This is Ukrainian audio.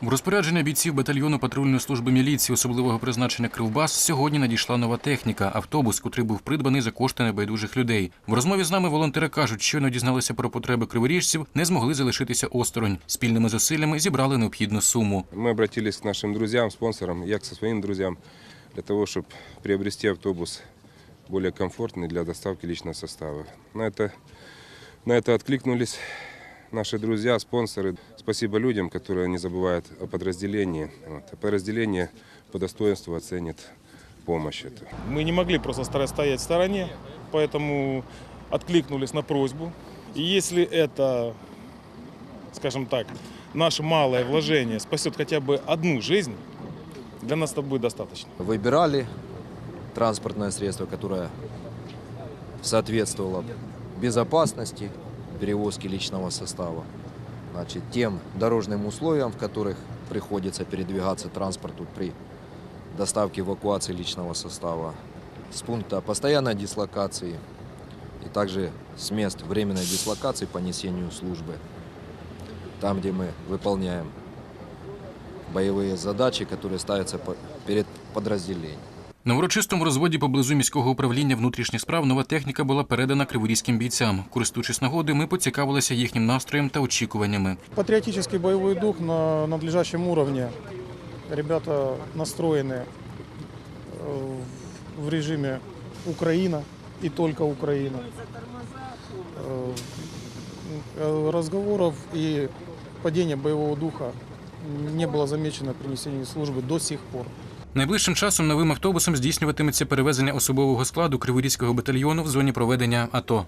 В розпорядження бійців батальйону патрульної служби міліції особливого призначення Кривбас сьогодні надійшла нова техніка автобус, котрий був придбаний за кошти небайдужих людей. В розмові з нами волонтери кажуть, щойно дізналися про потреби криворіжців, не змогли залишитися осторонь. Спільними зусиллями зібрали необхідну суму. Мы обратились к нашим друзьям, спонсорам, я к со своим друзьям, для того, чтобы приобрести автобус более комфортный для доставки личного состава. На это, на это откликнулись Наши друзья, спонсоры. Спасибо людям, которые не забывают о подразделении. Вот. А подразделение по достоинству оценит помощь эту. Мы не могли просто стоять в стороне, поэтому откликнулись на просьбу. И если это, скажем так, наше малое вложение спасет хотя бы одну жизнь, для нас это будет достаточно. выбирали транспортное средство, которое соответствовало безопасности перевозки личного состава, значит, тем дорожным условиям, в которых приходится передвигаться транспорту при доставке эвакуации личного состава, с пункта постоянной дислокации и также с мест временной дислокации по несению службы, там, где мы выполняем боевые задачи, которые ставятся перед подразделением. На урочистому розводі поблизу міського управління внутрішніх справ нова техніка була передана криворізьким бійцям. Користуючись нагодою, ми поцікавилися їхнім настроєм та очікуваннями. Патриотический боевой дух на надлежащем уровне. Ребята настроены э, в режиме Украина и только Украина. Э, э, Разговоров и падения боевого духа не было замечено при несении службы до сих пор. Найближчим часом новим автобусом здійснюватиметься перевезення особового складу криворізького батальйону в зоні проведення АТО.